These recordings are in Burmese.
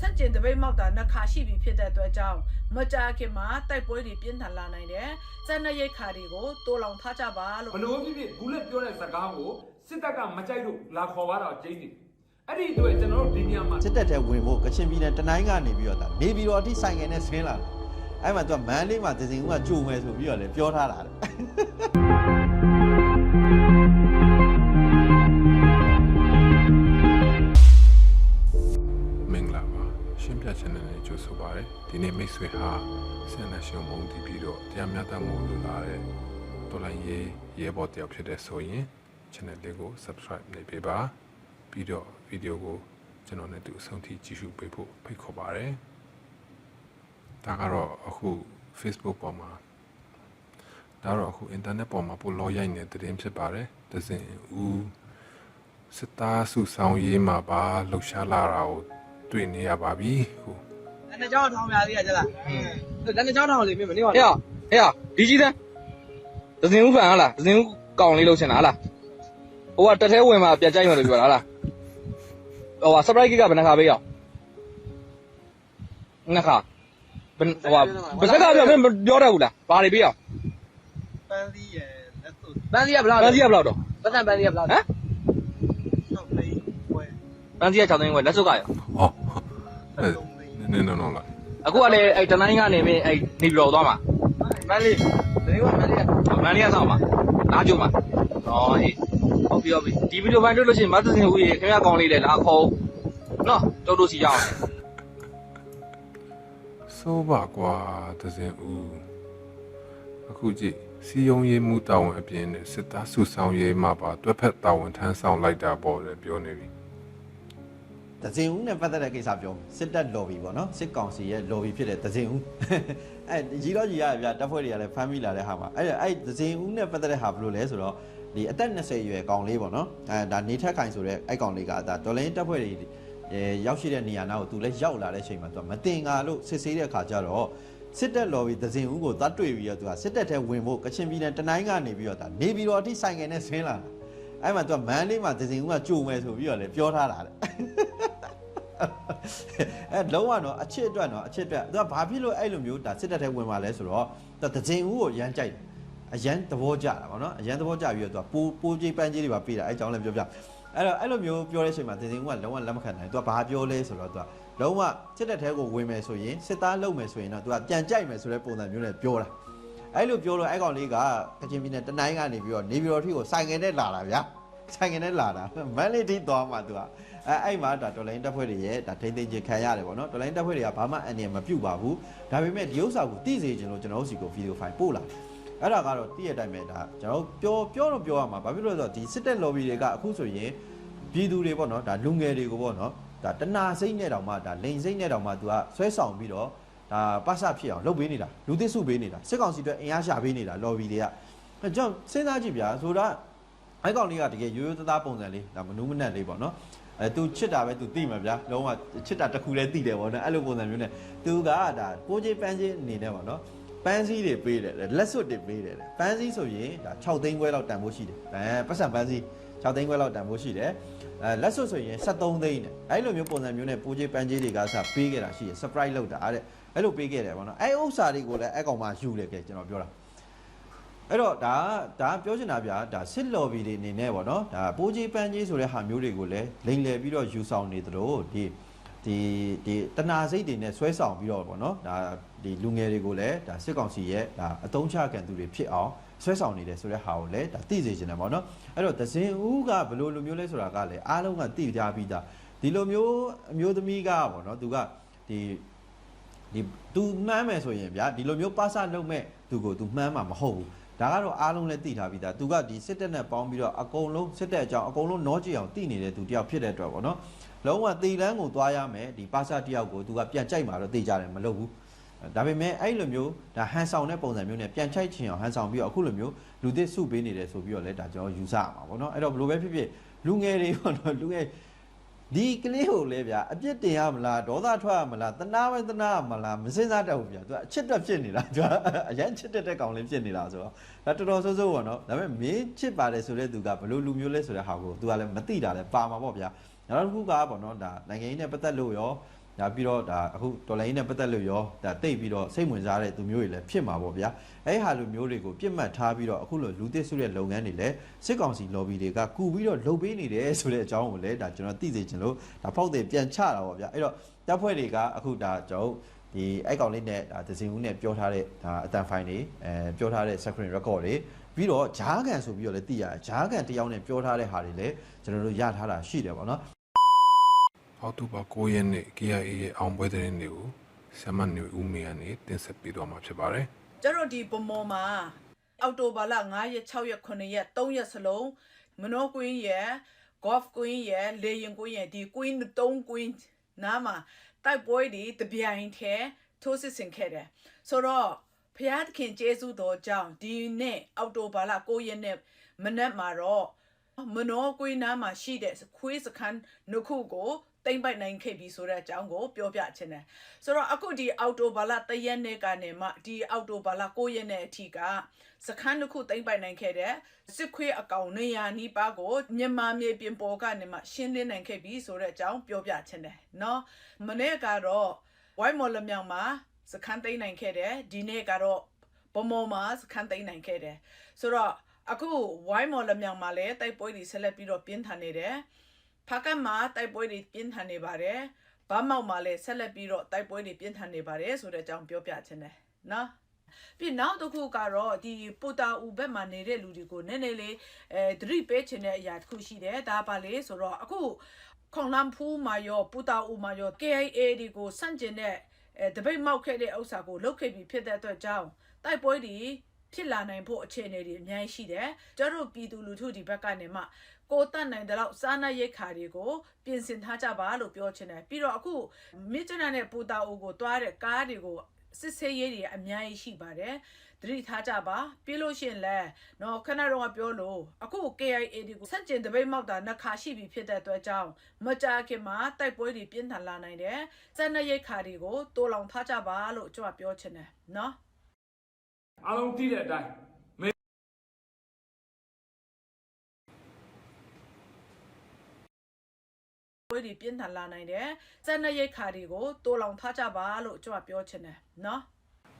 ဆန့်ကျင်တပိတ်မောက်တာနှစ်ခါရှိပြီဖြစ်တဲ့အတွက်ကြောင့်မကြာခင်မှာတိုက်ပွဲတွေပြင်းထန်လာနိုင်တယ်။စက်နှစ်ရိတ်ခါတွေကိုတိုးလောင်ထားကြပါလို့ဘလို့ဖြစ်ဖြစ်ဘူးလက်ပြောတဲ့စကားကိုစစ်တပ်ကမကြိုက်လို့လာခေါ်သွားတာကျင်းနေအဲ့ဒီအတွက်ကျွန်တော်တို့ဒီနေရာမှာစစ်တပ်ထဲဝင်ဖို့ကချင်ပြည်နယ်တနိုင်းကနေပြီးတော့ဒါနေပြည်တော်အထိဆိုင်ငယ်နဲ့ဆင်းလာတယ်အဲ့မှာသူကမန်းလေးမှာဒဇင်ဦးကကြိုမယ်ဆိုပြီးတော့လေပြောထားတာလေ ရှင်းပြချင်တဲ့နေ့ကြိုဆိုပါရစေဒီနေ့မိတ်ဆွေဟာဆန္ဒရှင်မုံတည်ပြီးတော့တရားမျှတမှုလိုလားတဲ့တော်လိုင်းရေးရဲဘော်တယောက်ဖြစ်တဲ့ဆိုရင် channel လေးကို subscribe လုပ်ပေးပါပြီးတော့ဗီဒီယိုကိုကျွန်တော်နဲ့တူအဆုံးထိကြည့်ရှုပေးဖို့ဖိတ်ခေါ်ပါရစေဒါကတော့အခု Facebook ပေါ်မှာဒါတော့အခု internet ပေါ်မှာပို့လောရိုက်နေတဲ့သတင်းဖြစ်ပါတယ်ဒဇင်ဦးစစ်သားစုဆောင်ရေးမှာပါလှုပ်ရှားလာတာကို တွေ့နေရပါပြီဟို။အဲ့ကြောင်ထောင်ပြသေးရကြလား။အဲ့ဒါကြောင်ထောင်လေးမြင်မနေပါနဲ့။ဟဲ့ဟဲ့ဒီကြီးတဲ့ဒဇင်ဦးဖန်ဟလားဒဇင်ဦးကောင်လေးလှုပ်ချင်တာဟလား။ဟိုကတက်သေးဝင်မှာပြတ်ကြိုက်မှလို့ပြောတာဟလား။ဟိုက surprise ကဘယ်နှခါပေးရအောင်။နှစ်ခါဘယ်ဟိုကဘယ်စကားပြောမင်းပြောတတ်ဘူးလား။ဘာတွေပေးရအောင်ပန်းသီးရယ်လက်စုပ်။ပန်းစီကဘယ်လောက်ပန်းစီကဘယ်လောက်တော့ပတ်စံပန်းသီးကဘယ်လောက်ဟမ်6သိန်းခွဲပန်းစီက6သိန်းခွဲလက်စုပ်ကရောဟော3သိ န်းနည်းနည်းတော့လာအခုကလည်းအဲ့တနိုင်းကနေမင်းအဲ့နေပြီးတော့သွားမှာမန်းလေးဒီကမန်းလေးကမန်လေးကစောင့်မှာလာကြုံမှာဟောဟေးဟုတ်ပြီဟုတ်ပြီဒီဗီဒီယိုပိုင်းတွေ့လို့ရှိရင်မတ်သစင်ဦးရေခင်ဗျာကောင်းလေးလည်းလာခေါ်နော်တို့တို့စီရအောင်စိုးပါကွာဒဇင်ဦးအခုကြည့်စီယုံရေးမှုတာဝန်အပြင်နဲ့စစ်သားစုဆောင်ရေးမှာပါတွက်ဖက်တာဝန်ထမ်းဆောင်လိုက်တာပေါ့လေပြောနေပြီ ဒဇင်ဦးနဲ့ပတ်သက်တဲ့ကိစ္စပြောစစ်တပ် lobby ပေါ့နော်စစ်ကောင်စီရဲ့ lobby ဖြစ်တဲ့ဒဇင်ဦးအဲ့ရီတော့ကြီးရဗျာတပ်ဖွဲ့တွေကလည်းဖမ်းမိလာတဲ့ဟာမှာအဲ့အဲ့ဒဇင်ဦးနဲ့ပတ်သက်တဲ့ဟာဘယ်လိုလဲဆိုတော့ဒီအသက်20အရွယ်ကောင်လေးပေါ့နော်အဲဒါနေထက်ခိုင်ဆိုတဲ့အဲ့ကောင်လေးကဒါဒေါ်လင်းတပ်ဖွဲ့တွေအဲရောက်ရှိတဲ့နေရာနာကိုသူလည်းရောက်လာတဲ့အချိန်မှာသူကမတင်ကားလို့စစ်ဆေးတဲ့အခါကျတော့စစ်တပ် lobby ဒဇင်ဦးကိုသတ်တွေ့ပြီးတော့သူကစစ်တပ်ထဲဝင်ဖို့ကချင်ပြည်နယ်တနိုင်းကနေပြီးတော့ဒါနေပြည်တော်အထိဆိုင်ငယ်နဲ့ဆင်းလာတာအဲ့မှာသူကမန်းလေးမှာဒဇင်ဦးကကြိုမယ်ဆိုပြီးတော့လည်းပြောထားတာလေ အဲလုံးဝတော့အချစ်အတွက်တော့အချစ်အတွက်သူကဘာဖြစ်လို့အဲ့လိုမျိုးဒါစစ်တပ်ထဲဝင်มาလဲဆိုတော့သူကတကြင်ဦးကိုရမ်းကြိုက်တယ်အရန်သဘောကျတာဗောနော်အရန်သဘောကျပြီးတော့သူကပိုးပိုးကြီးပန်းကြီးတွေပါပေးတာအဲ့ကြောင့်လည်းပြောပြအဲ့တော့အဲ့လိုမျိုးပြောတဲ့အချိန်မှာတကြင်ဦးကလုံးဝလက်မခံနိုင်သူကဘာပြောလဲဆိုတော့သူကလုံးဝစစ်တပ်ထဲကိုဝင်မယ်ဆိုရင်စစ်သားလုပ်မယ်ဆိုရင်တော့သူကပြန်ကြိုက်မယ်ဆိုတဲ့ပုံစံမျိုးနဲ့ပြောတာအဲ့လိုပြောလို့အဲ့ကောင်လေးကကချင်ပြည်နယ်တနိုင်းကနေပြီးတော့နေပြည်တော်ထိကိုစိုင်ငယ်နဲ့လာတာဗျာစိုင်ငယ်နဲ့လာတာမန်လေးထိသွားမှသူက အဲအဲ့မှာဒါတော်လိုင်းတပ်ဖွဲ့တွေရဲ့ဒါထိမ့်သိမ့်ချင်းခံရတယ်ပေါ့နော်တော်လိုင်းတပ်ဖွဲ့တွေကဘာမှအန်ရမပြုတ်ပါဘူးဒါပေမဲ့ဒီဥစ္စာကိုသိစေချင်လို့ကျွန်တော်တို့စီကိုဗီဒီယိုဖိုင်ပို့လာအဲ့ဒါကတော့သိရတဲ့အတိုင်းပဲဒါကျွန်တော်ပြောပြောတော့ပြောရမှာဘာဖြစ်လို့လဲဆိုတော့ဒီစစ်တပ် lobby တွေကအခုဆိုရင်ပြည်သူတွေပေါ့နော်ဒါလူငယ်တွေကိုပေါ့နော်ဒါတနာစိတ်နဲ့တောင်မှဒါလိန်စိတ်နဲ့တောင်မှသူကဆွဲဆောင်ပြီးတော့ဒါပတ်စဖြစ်အောင်လုပ်ပေးနေတာလူသစ်စုပေးနေတာစစ်ကောင်စီအတွက်အင်အားရှာပေးနေတာ lobby တွေကအဲကြောင့်စဉ်းစားကြည့်ဗျာဆိုတော့အဲ့ကောင်လေးကတကယ်ရိုးရိုးသားသားပုံစံလေးဒါမနူးမနက်လေးပေါ့နော် အဲ तू ချစ်တာပဲ तू သိမှာဗျာလုံးဝချစ်တာတစ်ခုလည်းသိတယ်ဗောနော်အဲ့လိုပုံစံမျိုးနဲ့ तू ကဒါပိုးကြီးပန်းကြီးအနေနဲ့ဗောနော်ပန်းစည်းတွေပေးတယ်လက်စွပ်တွေပေးတယ်ပန်းစည်းဆိုရင်ဒါ6သိန်းခွဲလောက်တန်ဖို့ရှိတယ်အဲပတ်စံပန်းစည်း6သိန်းခွဲလောက်တန်ဖို့ရှိတယ်အဲလက်စွပ်ဆိုရင်73သိန်းနဲ့အဲ့လိုမျိုးပုံစံမျိုးနဲ့ပိုးကြီးပန်းကြီးတွေကစပေးခဲ့တာရှိတယ် surprise လုပ်တာတဲ့အဲ့လိုပေးခဲ့တယ်ဗောနော်အဲ့ဥစ္စာတွေကိုလည်းအဲ့ကောင်မှယူတယ်ကဲကျွန်တော်ပြောတာ အဲ့တော့ဒါကဒါပြောချင်တာဗျာဒါစစ်လော်ဘီတွေအနေနဲ့ပေါ့နော်ဒါပိုးကြီးပန်းကြီးဆိုတဲ့ဟာမျိုးတွေကိုလည်းလိန်လည်ပြီးတော့ယူဆောင်နေသလိုဒီဒီဒီတနာစိတ်တွေနဲ့ဆွဲဆောင်ပြီးတော့ပေါ့နော်ဒါဒီလူငယ်တွေကိုလည်းဒါစစ်ကောင်စီရဲ့ဒါအတုံးချခံသူတွေဖြစ်အောင်ဆွဲဆောင်နေတယ်ဆိုတဲ့ဟာကိုလည်းဒါသိစေချင်တယ်ပေါ့နော်အဲ့တော့သဇင်ဦးကဘယ်လိုလူမျိုးလဲဆိုတာကလည်းအားလုံးကသိကြပြီးသားဒီလိုမျိုးအမျိုးသမီးကပေါ့နော်သူကဒီဒီ तू မှန်းမယ်ဆိုရင်ဗျာဒီလိုမျိုးပါစလုံးမဲ့သူကို तू မှန်းမှာမဟုတ်ဘူး ဒါကတော့အားလုံးလည်းသိထားပြီးသား तू ကဒီစစ်တပ်နဲ့ပေါင်းပြီးတော့အကုန်လုံးစစ်တပ်အကြောင်းအကုန်လုံးနောကြည့်အောင်သိနေတဲ့သူတယောက်ဖြစ်တဲ့အတွက်ပေါ့နော်လုံးဝတီလန်းကိုသွားရမယ်ဒီပါစတယောက်ကို तू ကပြန်ကြိုက်မှာတော့သိကြတယ်မလုပ်ဘူးဒါပေမဲ့အဲ့လိုမျိုးဒါဟန်ဆောင်တဲ့ပုံစံမျိုးနဲ့ပြန်ချိုက်ချင်အောင်ဟန်ဆောင်ပြီးတော့အခုလိုမျိုးလူသစ်စုပေးနေတယ်ဆိုပြီးတော့လည်းဒါကျွန်တော်ယူဆရမှာပေါ့နော်အဲ့တော့ဘယ်လိုပဲဖြစ်ဖြစ်လူငယ်တွေပေါ့နော်လူငယ် ဒီကလေးကိုလေဗျာအပြစ်တင်ရမလားဒေါသထွက်ရမလားတနာပဲတနာရမလားမစင်စားတတ်ဘူးဗျာသူကအချစ်တက်ဖြစ်နေတာသူကအရန်ချစ်တက်တဲ့ကောင်လေးဖြစ်နေတာဆိုတော့ဒါတော်တော်ဆိုးဆိုးပေါ့နော်ဒါပေမဲ့မင်းချစ်ပါတယ်ဆိုတဲ့သူကဘလို့လူမျိုးလဲဆိုတဲ့ဟာကိုသူကလည်းမသိတာလဲပါမှာပေါ့ဗျာနောက်တစ်ခုကပေါ့နော်ဒါနိုင်ငံရေးနဲ့ပတ်သက်လို့ရော ဒါပြီးတော့ဒါအခုတော်လိုင်းနဲ့ပတ်သက်လို့ရောဒါတိတ်ပြီးတော့စိတ်ဝင်စားတဲ့သူမျိုးတွေလည်းဖြစ်မှာပေါ့ဗျာအဲ့ဟာလိုမျိုးတွေကိုပြစ်မှတ်ထားပြီးတော့အခုလိုလူသစ်စုတဲ့လုပ်ငန်းတွေလည်းစစ်ကောင်စီ lobby တွေကကူပြီးတော့လုပ်ပေးနေတယ်ဆိုတဲ့အကြောင်းကိုလည်းဒါကျွန်တော်သိစေချင်လို့ဒါဖောက်တယ်ပြန်ချတာပေါ့ဗျာအဲ့တော့တပ်ဖွဲ့တွေကအခုဒါကျွန်တော်ဒီအဲ့ကောင်လေးနဲ့ဒါဒဇင်ဦးနဲ့ပြောထားတဲ့ဒါအတန်ဖိုင်တွေအဲပြောထားတဲ့ screen record တွေပြီးတော့ဂျားကန်ဆိုပြီးတော့လည်းသိရတယ်ဂျားကန်တယောက်နဲ့ပြောထားတဲ့ဟာတွေလည်းကျွန်တော်တို့ရထားတာရှိတယ်ပေါ့နော် အောက်တိုဘာ9ရက်နေ့ KIA ရဲ့အောင်ပွဲသတင်းတွေကိုဆမ်မန်နေဦးမေကနေတင်ဆက်ပေးတော့မှာဖြစ်ပါတယ်ကျတော့ဒီပမောမှာအောက်တိုဘာလ9ရက်6ရက်9ရက်3ရက်စလုံးမနောကွင်းရဲ့ golf queen ရဲ့လေရင်ကွင်းရဲ့ဒီ queen 3 queen နားမှာတိုက်ပွဲတွေတပြိုင်တည်းထိုးစစ်ဆင်ခဲ့တယ်ဆိုတော့ဖျားသခင်ကျေးဇူးတော်ကြောင့်ဒီနေ့အောက်တိုဘာလ9ရက်နေ့မနက်မှာတော့မနောကွင်းနားမှာရှိတဲ့ခွေးစခန်းနှစ်ခုကို တိမ့်ပိုက်နိုင်ခဲ့ပြီဆိုတဲ့အကြောင်းကိုပြောပြချင်တယ်ဆိုတော့အခုဒီအောက်တိုဘာလ3ရက်နေ့ကနေမှဒီအောက်တိုဘာလ9ရက်နေ့အထိကစခန်းတစ်ခုတိမ့်ပိုက်နိုင်ခဲ့တဲ့စစ်ခွေးအကောင်နေရာနီးပါးကိုမြန်မာမြေပြင်ပေါ်ကနေမှရှင်းလင်းနိုင်ခဲ့ပြီဆိုတဲ့အကြောင်းပြောပြချင်တယ်เนาะမနေ့ကတော့ဝိုင်းမော်လမြောင်မှာစခန်းသိမ်းနိုင်ခဲ့တယ်ဒီနေ့ကတော့ဗမော်မှာစခန်းသိမ်းနိုင်ခဲ့တယ်ဆိုတော့အခုဝိုင်းမော်လမြောင်မှာလည်းတိုက်ပွဲတွေဆက်လက်ပြီးတော့ပြင်းထန်နေတယ် ဖားကတ်မှာတိုက်ပွဲတွေပြင်းထန်နေပါတယ်။ဘာမောက်မှာလည်းဆက်လက်ပြီးတော့တိုက်ပွဲတွေပြင်းထန်နေပါတယ်ဆိုတဲ့အကြောင်းပြောပြချင်တယ်နော်။ပြီးနောက်တစ်ခုကတော့ဒီပူတာအူဘက်မှာနေတဲ့လူတွေကိုနည်းနည်းလေးအဲသတိပေးချင်တဲ့အရာတစ်ခုရှိတယ်။ဒါပါလေဆိုတော့အခုခွန်လမ်ဖူးမှာရောပူတာအူမှာရော KIA ဒီကိုစန့်ကျင်တဲ့အဲတပိတ်မောက်ခဲ့တဲ့ဥစ္စာကိုလုတ်ခဲ့ပြီးဖြစ်တဲ့အတွက်ကြောင့်တိုက်ပွဲတွေဖြစ်လာနိုင်ဖို့အခြေအနေတွေအများကြီးရှိတယ်။ကျတို့ပြည်သူလူထုဒီဘက်ကနေမှ ကိုတတ်နိုင်တဲ့လောက်စားနပ်ရိက္ခာတွေကိုပြင်ဆင်ထားကြပါလို့ပြောချင်တယ်ပြီးတော့အခုမြစ်ကျနနဲ့ပူတာအိုကိုတွားတဲ့ကားတွေကိုစစ်ဆေးရေးတွေအများကြီးရှိပါတယ်သတိထားကြပါပြီးလို့ရှိရင်လည်းနော်ခဏတော့ပြောလို့အခု KIA ဒီကိုစန့်ကျင်တပိတ်မောက်တာနှစ်ခါရှိပြီဖြစ်တဲ့အတွက်ကြောင့်မကြာခင်မှာတိုက်ပွဲတွေပြင်းထန်လာနိုင်တယ်စက်နက်ရိက္ခာတွေကိုတိုးလောင်ထားကြပါလို့ကျွန်မပြောချင်တယ်နော်အားလုံးသိတဲ့အတိုင်း တွေပြင်းထန်လာနိုင်တယ်စက်နက်ရိက္ခာတွေကိုတိုးလောင်ထားကြပါလို့ကျွန်မပြောချင်တယ်နော်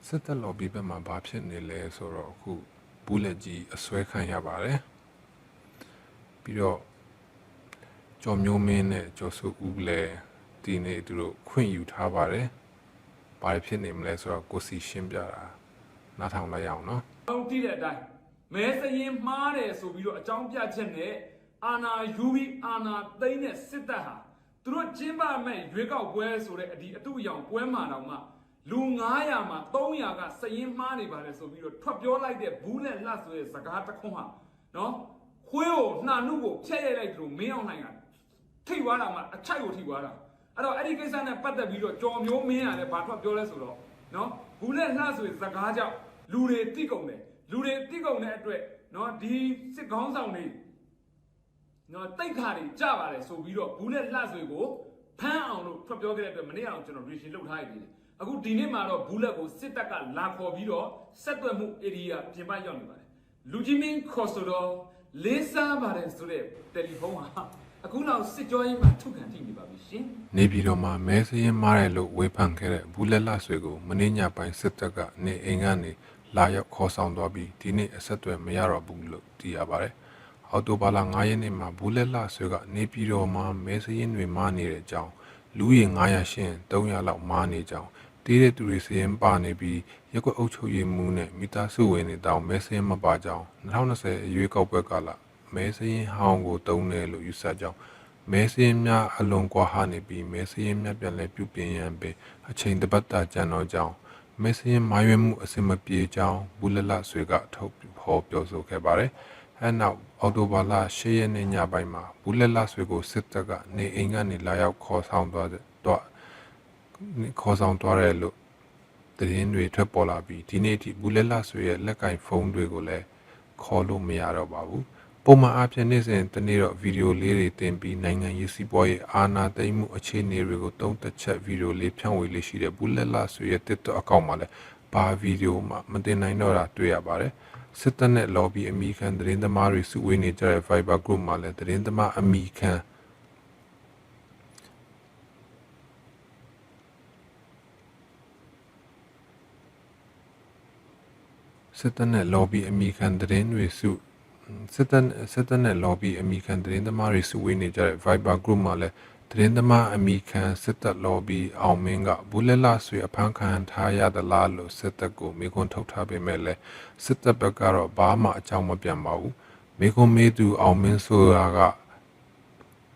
စစ်တပ်လော်ဘီဘက်မှာဘာဖြစ်နေလဲဆိုတော့အခုဘူးလက်ကြီးအစွဲခံရပါတယ်ပြီးတော့ကျော်မျိုးမင်းနဲ့ကျော်စုဦးလည်းဒီနေ့သူတို့ခွင့်ယူထားပါတယ်ဘာဖြစ်နေမလဲဆိုတော့ကိုစီရှင်းပြတာနားထောင်လိုက်ရအောင်နော်အားလုံးသိတဲ့အတိုင်းမဲစရင်မှားတယ်ဆိုပြီးတော့အကြောင်းပြချက်နဲ့အာနာယူပြီးအာနာသိမ်းတဲ့စစ်တပ်ဟာ သူတို့ကျင်းပမဲ့ရွေးကောက်ပွဲဆိုတဲ့အဒီအတူအယောင်ပွဲမှာတော့မှလူ900မှာ300ကစရင်မှားနေပါတယ်ဆိုပြီးတော့ထွက်ပြောလိုက်တဲ့ဘူးလက်လှဆိုတဲ့စကားတစ်ခွန်းဟာနော်ခွေးကိုနှာနုကိုဖျက်ရိုက်လိုက်သူမင်းအောင်နိုင်ကထိတ်သွားတာမှအချိုက်ကိုထိသွားတာအဲ့တော့အဲ့ဒီကိစ္စနဲ့ပတ်သက်ပြီးတော့ကြော်မျိုးမင်းရတယ်ဘာထွက်ပြောလဲဆိုတော့နော်ဘူးလက်လှဆိုတဲ့စကားကြောင့်လူတွေတိကုန်တယ်လူတွေတိကုန်တဲ့အတွက်နော်ဒီစစ်ကောင်းဆောင်တွေ နော်တိတ်ခါတွေကြပါတယ်ဆိုပြီးတော့ဘူးနဲ့လှဆွေကိုဖမ်းအောင်လို့ထွက်ပြောခဲ့တဲ့အတွက်မနေ့ကတော့ကျွန်တော် reaction လုပ်ထားရည်တယ်အခုဒီနေ့မှာတော့ဘူးလက်ကိုစစ်တပ်ကလာခေါ်ပြီးတော့ဆက်သွယ်မှု area ပြင်ပရောက်နေပါတယ်လူကြီးမင်းခေါ်ဆိုတော့လေးစားပါတယ်ဆိုတဲ့တယ်လီဖုန်းဟာအခုနောက်စစ်ကြောရေးမှာထုတ်ခံထိနေပါပြီရှင်နေပြည်တော်မှာမဲစရင်မားတယ်လို့ဝေဖန်ခဲ့တဲ့ဘူးလက်လဆွေကိုမင်းညပိုင်းစစ်တပ်ကနေအိမ်ကနေလာရောက်ခေါ်ဆောင်သွားပြီးဒီနေ့အဆက်အသွယ်မရတော့ဘူးလို့သိရပါတယ်။ အော်တိုဘာလ9ရက်နေ့မှာဘူးလက်လဆွေကနေပြည်တော်မှာမဲစရင်တွေမားနေတဲ့အကြောင်းလူရေ900ရှင်300လောက်မားနေကြောင်းတေးတဲ့သူတွေစရင်ပါနေပြီးရက်ကွက်အုပ်ချုပ်ရေးမှုနဲ့မိသားစုဝင်တွေတောင်မဲစရင်မပါကြောင်း2020အရွေးကောက်ပွဲကလာမဲစရင်ဟောင်းကိုတုံးတယ်လို့ယူဆကြောင်းမဲစင်းများအလွန်ကွာဟနေပြီးမဲစင်းများပြန်လဲပြုပြင်ရန်ပင်အချိန်တစ်ပတ်တာကြံတော့ကြောင်းမဲစင်းမာရွေးမှုအစင်မပြေကြောင်းဘူးလလဆွေကထုတ်ဟောပြောဆိုခဲ့ပါတယ်။အဲနောက် အော်တိုဘာလ10ရက်နေ့ညပိုင်းမှာဘူးလလဆွေကိုစစ်တပ်ကနေအိမ်ကနေလာရောက်ခေါ်ဆောင်သွားတဲ့တော့ခေါ်ဆောင်သွားတယ်လို့သတင်းတွေထွက်ပေါ်လာပြီးဒီနေ့အထိဘူးလလဆွေရဲ့လက်ကင်ဖုန်းတွေကိုလည်းခေါ်လို့မရတော့ပါဘူး။ပုံမှန်အားဖြင့်နေ့စဉ်တနေ့တော့ဗီဒီယိုလေးတွေတင်ပြီးနိုင်ငံရေးစီးပွားရေးအာဏာသိမ်းမှုအခြေအနေတွေကိုတုံးသက်ချက်ဗီဒီယိုလေးဖြန့်ဝေလေးရှိတဲ့ဘူးလက်လာဆိုရဲ့ TikTok အကောင့်မှာလည်းဘာဗီဒီယိုမှမတင်နိုင်တော့တာတွေ့ရပါတယ် စစ်တပ်နဲ့ lobby အမိခံသတင်းသမားတွေစုဝေးနေကြတဲ့ Viber group မှာလည်းသတင်းသမားအမိခံစစ်တပ်နဲ့ lobby အမိခံသတင်းတွေစုစစ်တပ်စစ်တပ်နဲ့ lobby အမိခံသတင်းသမားတွေစုဝေးနေကြတဲ့ Viber group မှာလည်း သတင်းသမားအမိခံစစ်တပ် lobby အောင်မင်းကဘူးလက်လဆွေအဖမ်းခံထားရသလားလို့စစ်တပ်ကိုမေးခွန်းထုတ်ထားပေမဲ့လည်းစစ်တပ်ဘက်ကတော့ဘာမှအကြောင်းမပြန်ပါဘူးမေးခွန်းမေးသူအောင်မင်းဆိုတာက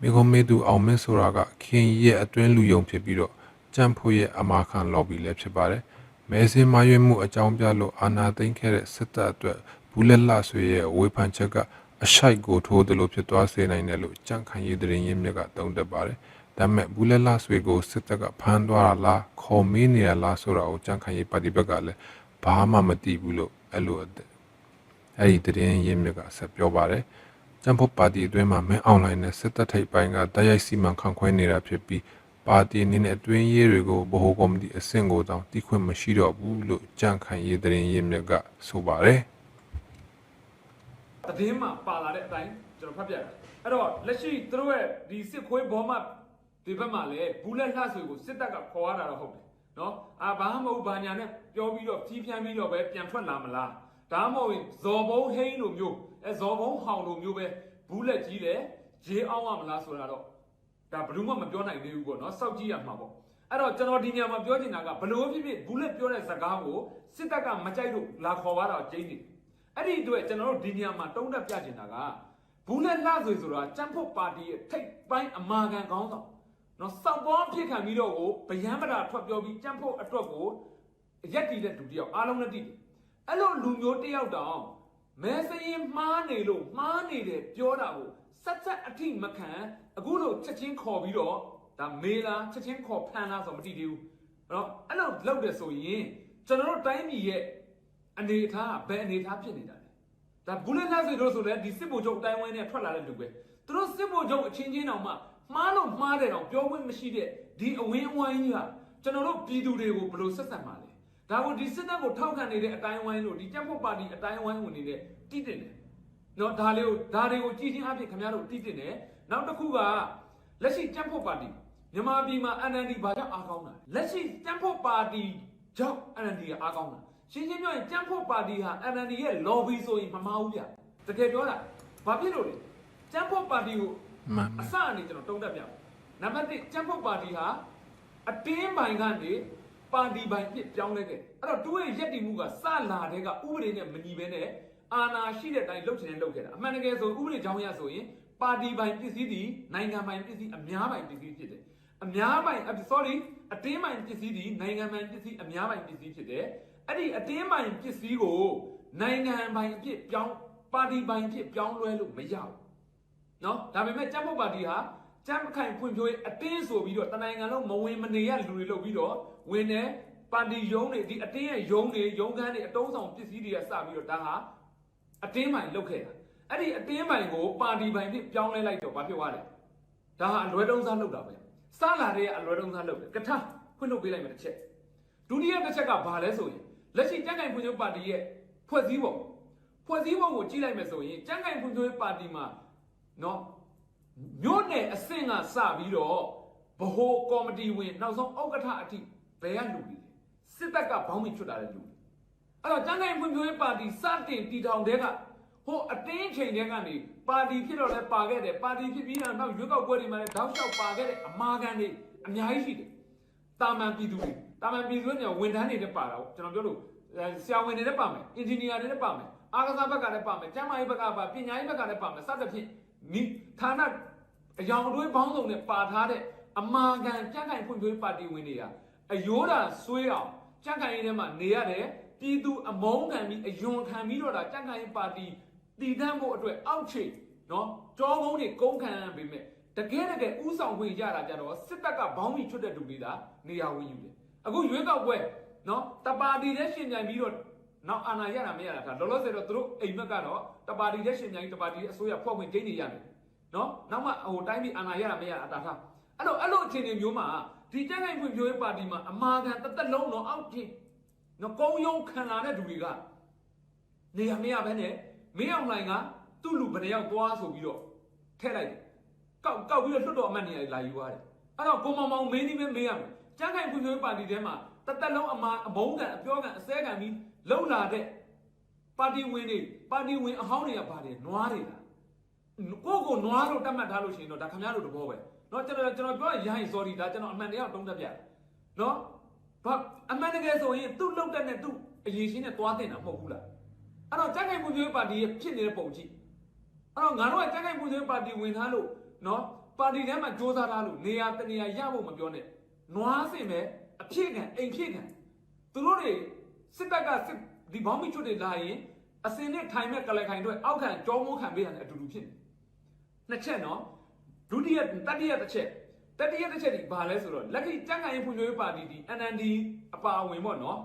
မိကုံမေသူအောင်မင်းဆိုတာကခင်ရဲ့အတွင်းလူယုံဖြစ်ပြီးတော့ကြံ့ဖို့ရဲ့အမာခံ lobby လည်းဖြစ်ပါတယ်။မဲစင်းမရွေးမှုအကြောင်းပြလို့အာနာသိမ်းခဲ့တဲ့စစ်တပ်အတွက်ဘူးလက်လှဆွေရဲ့ဝေဖန်ချက်က အရှိုက်ကိုထိုးတယ်လို့ဖြစ်သွားစေနိုင်တယ်လို့ကြံ့ခိုင်ရေးသတင်းရင်းမြစ်ကသုံးသပ်ပါတယ်။ဒါပေမဲ့ဘူးလက်လှဆွေကိုစစ်တပ်ကဖမ်းသွားတာလားခေါ်မေးနေရလားဆိုတာကိုကြံ့ခိုင်ရေးပါတီဘက်ကလည်းဘာမှမသိဘူးလို့အဲ့လိုအဲ့ဒီသတင်းရင်းမြစ်ကဆက်ပြောပါတယ်။ကျန်းဖို့ပါတီအတွင်းမှာမင်းအွန်လိုင်းနဲ့စစ်တပ်ထိပ်ပိုင်းကတိုက်ရိုက်စီမံခန့်ခွဲနေတာဖြစ်ပြီးပါတီအနေနဲ့အတွင်းရေးတွေကိုဗဟိုကော်မတီအဆင့်ကိုတောင်တီးခွင့်မရှိတော့ဘူးလို့ကြန့်ခိုင်ရေးသတင်းရင်းမြစ်ကဆိုပါတယ် သတင်းမှာပါလာတဲ့အတိုင်းကျွန်တော်ဖတ်ပြတယ်အဲ့တော့လက်ရှိသူတို့ရဲ့ဒီစစ်ခွေးဘောမဒီဘက်မှာလည်းဘူးလက်လှဆွေကိုစစ်တပ်ကခေါ်ရတာတော့ဟုတ်တယ်နော်အာဘာမှမဟုတ်ဘာညာနဲ့ပြောပြီးတော့ကြီးဖြန်းပြီးတော့ပဲပြန်ထွက်လာမလားဒါမှမဟုတ်ရင်ဇော်ဘုံဟိန်းလိုမျိုးအဲဇော်ဘုံဟောင်လိုမျိုးပဲဘူးလက်ကြီးတယ်ရေအောင်ရမလားဆိုတာတော့ဒါဘယ်သူမှမပြောနိုင်သေးဘူးပေါ့နော်စောက်ကြည့်ရမှာပေါ့အဲ့တော့ကျွန်တော်ဒီညမှာပြောချင်တာကဘလို့ဖြစ်ဖြစ်ဘူးလက်ပြောတဲ့စကားကိုစစ်တပ်ကမကြိုက်လို့လာခေါ်သွားတာကျင်းနေတယ် အဲ့ဒီအတွက်ကျွန်တော်တို့ဒီနေရာမှာတုံးတက်ပြချင်တာကဘူးလက်လှဆွေဆိုတာចမ်းဖို့ပါတီရဲ့ထိပ်ပိုင်းအမာခံကောင်းဆောင်နော်စောက်ပေါ်ဖြစ်ခံပြီးတော့ကိုဗျမ်းပတာထွက်ပြောပြီးចမ်းဖို့အတွက်ကိုရက်တီတဲ့လူတယောက်အားလုံးနဲ့တည်တယ်အဲ့လိုလူမျိုးတယောက်တောင်မဲစရင်မှားနေလို့မှားနေတယ်ပြောတာကိုဆက်ဆက်အထိမခံအခုလိုချက်ချင်းခေါ်ပြီးတော့ဒါမေးလားချက်ချင်းခေါ်ဖမ်းလားဆိုတော့မတည်သေးဘူးနော်အဲ့လိုလုပ်တယ်ဆိုရင်ကျွန်တော်တို့တိုင်းပြည်ရဲ့ အနေအထားကဘယ်အနေအထားဖြစ်နေတာလဲဒါဘူးလက်လက်ဆွေတို့ဆိုလည်းဒီစစ်ဗိုလ်ချုပ်အတိုင်းဝိုင်းနဲ့ထွက်လာတဲ့လူပဲသူတို့စစ်ဗိုလ်ချုပ်အချင်းချင်းတောင်မှမှားလို့မှားတယ်တောင်ပြောခွင့်မရှိတဲ့ဒီအဝင်းအဝိုင်းကြီးကကျွန်တော်တို့ပြည်သူတွေကိုဘယ်လိုဆက်ဆံမှာလဲဒါကိုဒီစစ်တပ်ကိုထောက်ခံနေတဲ့အတိုင်းဝိုင်းလို့ဒီကြက်ဖို့ပါတီအတိုင်းဝိုင်းဝင်နေတဲ့တိတင်တယ်နော်ဒါလေးကိုဒါတွေကိုကြည်ချင်းအဖြစ်ခင်ဗျားတို့တိတင်တယ်နောက်တစ်ခုကလက်ရှိကြက်ဖို့ပါတီမြန်မာပြည်မှာ NLD ဘာကြောင့်အားကောင်းတာလဲလက်ရှိကြက်ဖို့ပါတီကြောင့် NLD ကအားကောင်းတာ ရှင်းရှင်းပြောရင်ကြမ်းဖို့ပါတီဟာ NLD ရဲ့ lobby ဆိုရင်မမှားဘူးဗျတကယ်ပြောတာဘာဖြစ်လို့လဲကြမ်းဖို့ပါတီကိုမှန်အပါစအနေကျွန်တော်တုံးတက်ပြမယ်နံပါတ်1ကြမ်းဖို့ပါတီဟာအတင်းပိုင်ကနေပါတီပိုင်ဖြစ်ပြောင်းလဲခဲ့အဲ့တော့သူ့ရဲ့ရည်တည်မှုကစလာတဲ့ကဥပဒေနဲ့မညီဘဲနဲ့အာဏာရှိတဲ့အတိုင်းလုပ်ချင်တယ်လုပ်ခဲ့တာအမှန်တကယ်ဆိုဥပဒေကြောင်းရဆိုရင်ပါတီပိုင်ပစ္စည်းသည်နိုင်ငံပိုင်ပစ္စည်းအများပိုင်ပစ္စည်းဖြစ်တယ်အများပိုင် sorry အတင်းပိုင်ပစ္စည်းသည်နိုင်ငံပိုင်ပစ္စည်းအများပိုင်ပစ္စည်းဖြစ်တယ် အဲ့ဒီအတင်းပိုင်ပစ္စည်းကိုနိုင်ငံပိုင်အဖြစ်ပြောင်းပါတီပိုင်အဖြစ်ပြောင်းလဲလို့မရဘူးနော်ဒါပေမဲ့ကြက်ပုတ်ပါတီဟာကြမ်းခိုင်ဖွံ့ဖြိုးရေးအတင်းဆိုပြီးတော့တနိုင်ငံလုံးမဝင်မနေရလူတွေလုပ်ပြီးတော့ဝင်နေပါတီယုံတွေဒီအတင်းရဲ့ယုံတွေယုံကန်းတွေအတုံးဆောင်ပစ္စည်းတွေကစပြီးတော့ဒါဟာအတင်းပိုင်လုပ်ခဲ့တာအဲ့ဒီအတင်းပိုင်ကိုပါတီပိုင်ဖြစ်ပြောင်းလဲလိုက်တော့ဘာဖြစ်သွားလဲဒါဟာအလွဲတုံးစားလုပ်တာပဲစလာတဲ့အလွဲတုံးစားလုပ်တယ်ကထဖွင့်လုပ်ပေးလိုက်မယ်တစ်ချက်ဒုတိယတစ်ချက်ကဘာလဲဆိုရင် လက်ရှိကြံ့ခိုင်ဖွံ့ဖြိုးပါတီရဲ့ဖွဲ့စည်းပုံဖွဲ့စည်းပုံကိုကြည့်လိုက်မယ်ဆိုရင်ကြံ့ခိုင်ဖွံ့ဖြိုးပါတီမှာနော်မြို့နယ်အဆင့်ကစပြီးတော့ဗဟိုကော်မတီဝင်နောက်ဆုံးဥက္ကဋ္ဌအထိဘယ်ကလူတွေလဲစစ်တပ်ကဘောင်းမီချွတ်တာတဲ့လူတွေအဲ့တော့ကြံ့ခိုင်ဖွံ့ဖြိုးပါတီစတင်တည်ထောင်တဲ့ကဟိုအတင်းချိန်တဲ့ကနေပါတီဖြစ်တော့လဲပါခဲ့တယ်ပါတီဖြစ်ပြီးတော့နောက်ရွေးကောက်ပွဲတွေမှာလည်းတောက်လျှောက်ပါခဲ့တဲ့အမာခံတွေအများကြီးရှိတယ်တာမန်ပြည်သူတွေ တာမန်ပြည်သူတွေဝန်ထမ်းတွေနဲ့ပါတာပေါ့ကျွန်တော်ပြောလို့အဲဆရာဝန်တွေနဲ့ပါမယ်အင်ဂျင်နီယာတွေနဲ့ပါမယ်အားကစားဘက်ကလည်းပါမယ်ကျန်းမာရေးဘက်ကပါပညာရေးဘက်ကလည်းပါမယ်စသဖြင့်မိဌာနအယောင်တွေးပေါင်းစုံနဲ့ပါထားတဲ့အမာခံကြန့်ခိုင်ဖွံ့ဖြိုးရေးပါတီဝင်တွေဟာအယိုးတာဆွေးအောင်ကြန့်ခိုင်ရေးထဲမှာနေရတယ်ပြည်သူအမုန်းခံပြီးအယွန်ခံပြီးတော့ဒါကြန့်ခိုင်ရေးပါတီတည်တံ့ဖို့အတွက်အောက်ခြေနော်ကြောကုန်းတွေကုန်းခံရပေမဲ့တကယ်တကယ်ဥဆောင်ခွင့်ရတာကြတော့စစ်တပ်ကဘောင်းမီချွတ်တဲ့လူတွေသာနေရာဝင်ယူတယ် အခုရွေးကောက်ပွဲနော်တပါတီတဲ့ရှင်ပြိုင်ပြီးတော့နောက်အာဏာရတာမရတာဒါလောလောဆယ်တော့သူတို့အိမ်မက်ကတော့တပါတီတဲ့ရှင်ပြိုင်တပါတီတဲ့အစိုးရဖွဲ့ဝင်ချင်းနေရတယ်နော်နောက်မှဟိုတိုင်းပြည်အာဏာရတာမရတာအတာထားအဲ့လိုအဲ့လိုအခြေအနေမျိုးမှာဒီကြက်ကိုင်ဖွံ့ဖြိုးရေးပါတီမှာအမာခံတသက်လုံးတော့အောက်ချင်းနော်ကုန်းယုံခံလာတဲ့လူတွေကနေရာမရဘဲနဲ့မင်းအောင်လှိုင်ကသူ့လူဘယ်နှယောက်သွားဆိုပြီးတော့ထည့်လိုက်တယ်ကောက်ကောက်ပြီးတော့လွတ်တော်အမတ်နေရာလာယူရတယ်အဲ့တော့ကိုမောင်မောင်မင်းကြီးပဲမေးရမယ် ကျန်းခိုင်ဖွံ့ဖြိုးရေးပါတီထဲမှာတသက်လုံးအမာအမုန်းကန်အပြောကန်အစဲကန်ပြီးလှုပ်လာတဲ့ ပါတီဝင်တွေပါတီဝင်အဟောင်းတွေကပါတယ်နွားတွေလားကိုယ့်ကိုနွားလို့တတ်မှတ်ထားလို့ရှိရင်တော့ဒါခင်ဗျားတို့တဘောပဲเนาะကျွန်တော်ကျွန်တော်ပြောရရင် sorry ဒါကျွန်တော်အမှန်တရားတုံးတက်ပြเนาะဘာအမှန်တကယ်ဆိုရင်သူ့လောက်တက်နဲ့သူ့အရေးရှင်းနဲ့သွားတင်တာမဟုတ်ဘူးလားအဲ့တော့ကြက်ခိုင်မှုမျိုးပါတီရဲ့ဖြစ်နေတဲ့ပုံကြည့်အဲ့တော့ငါတို့ကကြက်ခိုင်မှုမျိုးပါတီဝင်ထားလို့เนาะပါတီထဲမှာစ조사ထားလို့နေရာတနေရာရဖို့မပြောနဲ့ နွားစင်ပဲအဖြစ်ခံအိမ်ဖြစ်ခံသူတို့တွေစစ်တပ်ကစစ်ဒီဘောင်းမီချွတ်တွေလာရင်အစင်နဲ့ထိုင်မဲ့ကလခိုင်တို့အောက်ခံကြောမိုးခံပေးရတယ်အတူတူဖြစ်နေနှစ်ချက်နော်ဒုတိယတတိယတစ်ချက်တတိယတစ်ချက်ဒီဘာလဲဆိုတော့လက်ရှိကြံ့ခိုင်ရေးဖွံ့ဖြိုးရေးပါတီဒီ NND အပါအဝင်ပေါ့နော်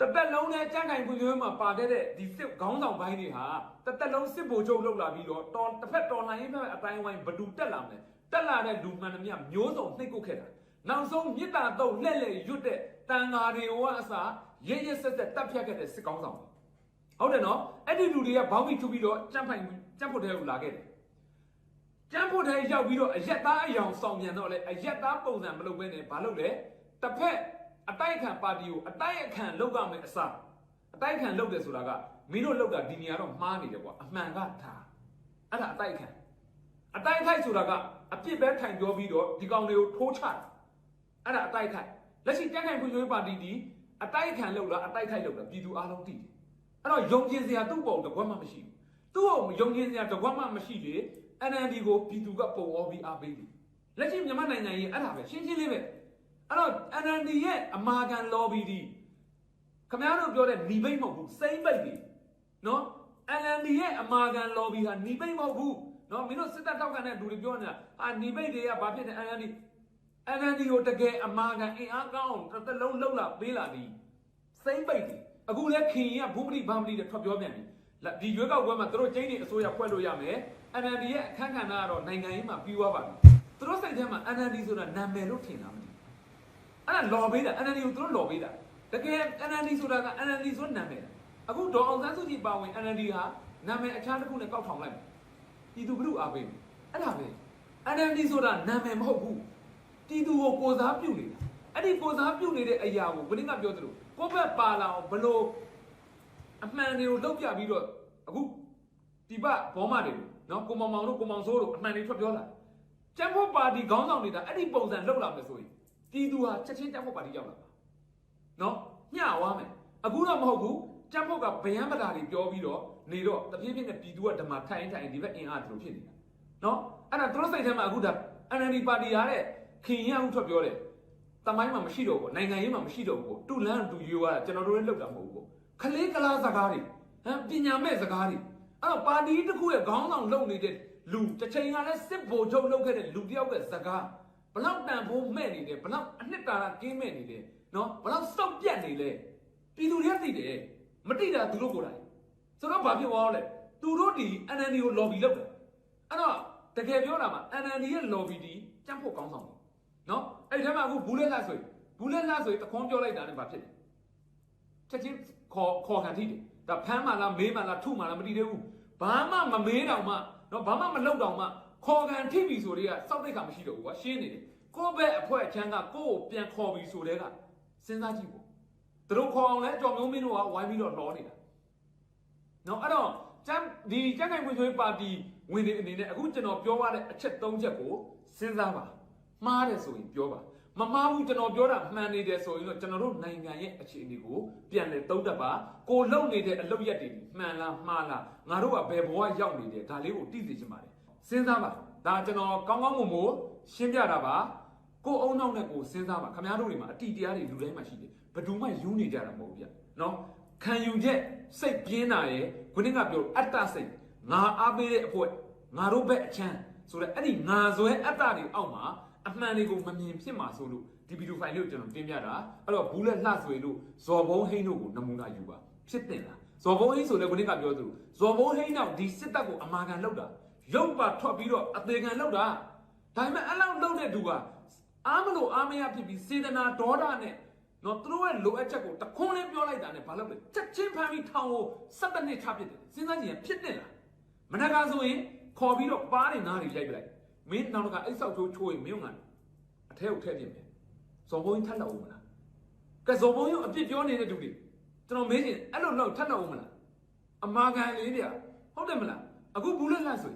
တသက်လုံးနဲ့ကြံ့ခိုင်ဖွံ့ဖြိုးရေးမှာပါခဲ့တဲ့ဒီစစ်ခေါင်းဆောင်ပိုင်းတွေဟာတသက်လုံးစစ်ဗိုလ်ချုပ်လောက်လာပြီးတော့တော်တစ်ဖက်တော်လှန်ရေးဘက်အတိုင်းဝိုင်းဘဒူတက်လာမယ်တက်လာတဲ့လူမှန်သမျှမျိုးစုံနှိပ်ကုတ်ခဲ့တာ နောက်ဆုံးမြစ်တာတော့လှဲ့လှဲ့ရွတ်တဲ့တန်ဃာတွေဝအစားရရဆက်ဆက်တပ်ဖြတ်ခဲ့တဲ့စစ်ကောင်းဆောင်တွေဟုတ်တယ်နော်အဲ့ဒီလူတွေကဘောင်းပြီးထူပြီးတော့ကြမ်းဖိုင်ကြမ်းဖို့တဲ့ကိုလာခဲ့တယ်ကြမ်းဖို့တဲ့ရောက်ပြီးတော့အရက်သားအယောင်ဆောင်ပြန်တော့လေအရက်သားပုံစံမလုပ်ဘဲနဲ့ဘာလုပ်လဲတစ်ဖက်အတိုက်ခံပါတီကိုအတိုက်အခံလုပ်ရမယ်အစားအတိုက်ခံလုပ်တယ်ဆိုတာကမင်းတို့လုပ်တာဒီနေရာတော့မှားနေတယ်ကွာအမှန်ကဒါအဲ့ဒါအတိုက်ခံအတိုက်ခိုက်ဆိုတာကအပြစ်ပဲထိုင်ပြောပြီးတော့ဒီကောင်တွေကိုထိုးချတာ အဲ့ဒါအတိုက်ခိုက်လက်ရှိတက်ခိုင်ခွင့်ရေးပါတီဒီအတိုက်ခံလို့လားအတိုက်ခိုက်လို့လားပြည်သူအားလုံးသိတယ်အဲ့တော့ယုံကြည်စရာသူ့ပုံတကွက်မှမရှိဘူးသူ့ကိုယုံကြည်စရာတကွက်မှမရှိလေ NND ကိုပြည်သူကပုံဩပြီးအားပေးတယ်လက်ရှိမြန်မာနိုင်ငံရဲ့အဲ့ဒါပဲရှင်းရှင်းလေးပဲအဲ့တော့ NND ရဲ့အမာခံ lobby ဒီခမရတို့ပြောတဲ့ညီပိတ်မဟုတ်ဘူးစိမ့်ပိတ်ကြီးနော် NND ရဲ့အမာခံ lobby ဟာညီပိတ်မဟုတ်ဘူးနော်မင်းတို့စစ်တပ်တောက်ကန်တဲ့လူတွေပြောနေတာဟာညီပိတ်တွေကဘာဖြစ်လဲ NND NND ကိုတကယ်အမာခံအင်အားကောင်းအောင်တစ်သက်လုံးလှုပ်လာပေးလာသည်စိမ့်ဘိတ်ကြီးအခုလဲခင်ရင်ကဘုမတိဘာမတိတွေထွက်ပြောပြန်ပြီလက်ဒီရွေးကောက်ပွဲမှာသူတို့ကျင်းနေအစိုးရဖွဲ့လို့ရမယ် NND ရဲ့အခန်းကဏ္ဍကတော့နိုင်ငံရေးမှာပြီးသွားပါပြီသူတို့စိတ်ထဲမှာ NND ဆိုတာနာမည်လို့ထင်တာမသိဘူးအဲ့ဒါလော်ပေးတာ NND ကိုသူတို့လော်ပေးတာတကယ် NND ဆိုတာက NND ဆိုနာမည်အခုဒေါ်အောင်ဆန်းစုကြည်ပါဝင် NND ဟာနာမည်အခြားတစ်ခုနဲ့ကောက်ထောင်လိုက်မယ်ပြည်သူဘုရုအားပေးမယ်အဲ့ဒါပဲ NND ဆိုတာနာမည်မဟုတ်ဘူး ပြည်သူကိုကိုစားပြုနေတာအဲ့ဒီကိုစားပြုနေတဲ့အရာကိုဘယ်နည်းကပြောသလိုကိုယ့်ဘက်ပါလာအောင်ဘလို့အမှန်တွေကိုလောက်ပြပြီးတော့အခုဒီဘဘောမတွေကိုနော်ကိုမောင်မောင်တို့ကိုမောင်စိုးတို့အမှန်တွေထွက်ပြောလာကျန်းဖို့ပါတီခေါင်းဆောင်နေတာအဲ့ဒီပုံစံလောက်လာမယ်ဆိုရင်ပြည်သူဟာချက်ချင်းကျန်းဖို့ပါတီရောက်လာပါနော်ညှဝါမယ်အခုတော့မဟုတ်ဘူးကျန်းဖို့ကဗယံပဒါတွေပြောပြီးတော့နေတော့တပြည့်ပြည့်နဲ့ပြည်သူကဓမ္မထိုင်ထိုင်ဒီဘက်အင်အားတို့ဖြစ်နေတာနော်အဲ့ဒါသူတို့စိတ်ထဲမှာအခုဒါ NLD ပါတီရတဲ့ ခင်ရအောင်ထွက်ပြောတယ်တမိုင်းမှာမရှိတော့ဘူးနိုင်ငံရေးမှာမရှိတော့ဘူးတူလန်းတူယူရတာကျွန်တော်တို့လည်းလောက်တာမဟုတ်ဘူးခလေးကလားစကားတွေဟမ်ပညာမဲ့စကားတွေအဲ့တော့ပါတီတစ်ခုရဲ့ခေါင်းဆောင်လုပ်နေတဲ့လူတစ်ချိန်ကလည်းစစ်ဗိုလ်ချုပ်လုပ်ခဲ့တဲ့လူတစ်ယောက်ရဲ့စကားဘလောက်တန်ဖိုးမဲ့နေတယ်ဘလောက်အနှစ်သာရကင်းမဲ့နေတယ်နော်ဘလောက်စောက်ပြတ်နေလဲပြည်သူတွေကသိတယ်မသိတာသူတို့ကိုယ်တိုင်ဆိုတော့ဘာဖြစ်သွားလဲသူတို့ဒီ NND ကို lobby လုပ်တယ်အဲ့တော့တကယ်ပြောတာမှာ NND ရဲ့ lobby ဒီကြံ့ဖို့ကောင်းဆောင်တယ် နော်အဲ့ဒီထဲမှာအခုဘူးလက်လက်ဆိုဘူးလက်လက်ဆိုတခွန်းပြောလိုက်တာနဲ့ဘာဖြစ်လဲချက်ချင်းခေါ်ခေါ်ခံထိတယ်ဒါဖမ်းမှလားမေးမှလားထုမှလားမသိသေးဘူးဘာမှမမေးတော့မှနော်ဘာမှမလုပ်တော့မှခေါ်ခံထိပြီဆိုတွေကစောက်တိတ်ကမရှိတော့ဘူးကွာရှင်းနေတယ်ကိုယ့်ဘက်အဖွဲ့ချမ်းကကိုယ့်ကိုပြန်ခေါ်ပြီဆိုတဲ့ကစဉ်းစားကြည့်ပေါ့သူတို့ခေါ်အောင်လဲကြော်မျိုးမင်းတို့ကဝိုင်းပြီးတော့လောနေတာနော်အဲ့တော့ကျန်းဒီကျန်းနိုင်ဝင်ဆွေးပါတီဝင်နေအနေနဲ့အခုကျွန်တော်ပြောရတဲ့အချက်၃ချက်ကိုစဉ်းစားပါ မှားတယ်ဆိုရင်ပြောပါမမှားဘူးကျွန်တော်ပြောတာမှန်နေတယ်ဆိုရင်တော့ကျွန်တော်တို့နိုင်ငံရဲ့အခြေအနေကိုပြန်လည်သုံးသပ်ပါကိုလုံနေတဲ့အလုပ်ရက်တွေမှန်လားမှားလားငါတို့ကဘယ်ဘဝရောက်နေတယ်ဒါလေးကိုသိစေချင်ပါတယ်စဉ်းစားပါဒါကျွန်တော်ကောင်းကောင်းမွန်မွန်ရှင်းပြတာပါကိုအုံနောက်နဲ့ကိုစဉ်းစားပါခင်ဗျားတို့တွေမှာအတိတရားတွေလူတိုင်းမှာရှိတယ်ဘယ်သူမှယူနေကြတာမဟုတ်ဘူးဗျနော်ခံယူချက်စိတ်ပြင်းတာရယ်ခုနကပြောအတ္တစိတ်ငါအားပေးတဲ့အဖွဲငါတို့ဘက်အချမ်းဆိုတော့အဲ့ဒီငါဇွဲအတ္တတွေအောက်မှာ အမှန်တွေကိုမမြင်ဖြစ်မှာဆိုလို့ဒီဗီဒီယိုဖိုင်လေးကိုကျွန်တော်တင်ပြတာအဲ့တော့ဘူးလက်လှဆွေလို့ဇော်ဘုံဟိန်းတို့ကိုနမူနာယူပါဖြစ်တင်လားဇော်ဘုံဟိန်းဆိုလည်းခုနကပြောသလိုဇော်ဘုံဟိန်းတော့ဒီစစ်တပ်ကိုအမာခံလောက်တာရုပ်ပါထွက်ပြီးတော့အသေးခံလောက်တာဒါပေမဲ့အဲ့လောက်လောက်တဲ့သူကအားမလို့အားမရဖြစ်ပြီးစေတနာဒေါသနဲ့နော်သူတို့ရဲ့လိုအပ်ချက်ကိုတခွန်းလေးပြောလိုက်တာနဲ့ဘာလုပ်လဲချက်ချင်းဖမ်းပြီးထောင်ကိုစက်တနစ်ချပစ်တယ်စဉ်းစားကြည့်ရင်ဖြစ်တင်လားမနက်ကဆိုရင်ခေါ်ပြီးတော့ပါးတွေနားတွေရိုက်ပလိုက် မင်းနောက်တစ်ခါအိတ်ဆောက်ချိုးချိုးရင်မင်းကအထဲကိုထည့်ပြမယ်ဇော်ဘုံကြီးထပ်လောက်ဦးမလားကဲဇော်ဘုံကြီးအပြစ်ပြောနေတဲ့သူတွေကျွန်တော်မေးချင်အဲ့လိုလောက်ထပ်လောက်ဦးမလားအမာခံလေးဗျဟုတ်တယ်မလားအခုဘူးလက်လက်ဆို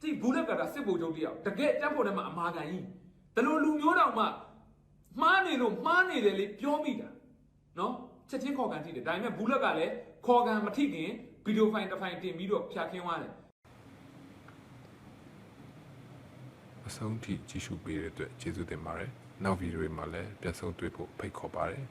ကြည့်ဘူးလက်ကတာစစ်ဗိုလ်ချုပ်တယောက်တကယ်တက်ဖို့ထဲမှာအမာခံကြီးဒါလိုလူမျိုးတောင်မှမှားနေလို့မှားနေတယ်လေပြောမိတာနော်ချက်ချင်းခေါ်ကန်ကြည့်တယ်ဒါပေမဲ့ဘူးလက်ကလည်းခေါ်ကန်မထိခင်ဗီဒီယိုဖိုင်တစ်ဖိုင်တင်ပြီးတော့ဖြတ်ခင်းသွားတယ် အဆုံးထိကြည့်ရှုပေးတဲ့အတွက်ကျေးဇူးတင်ပါတယ်နောက်ဗီဒီယိုတွေမှာလည်းပြန်ဆုံတွေ့ဖို့ဖိတ်ခေါ်ပါတယ်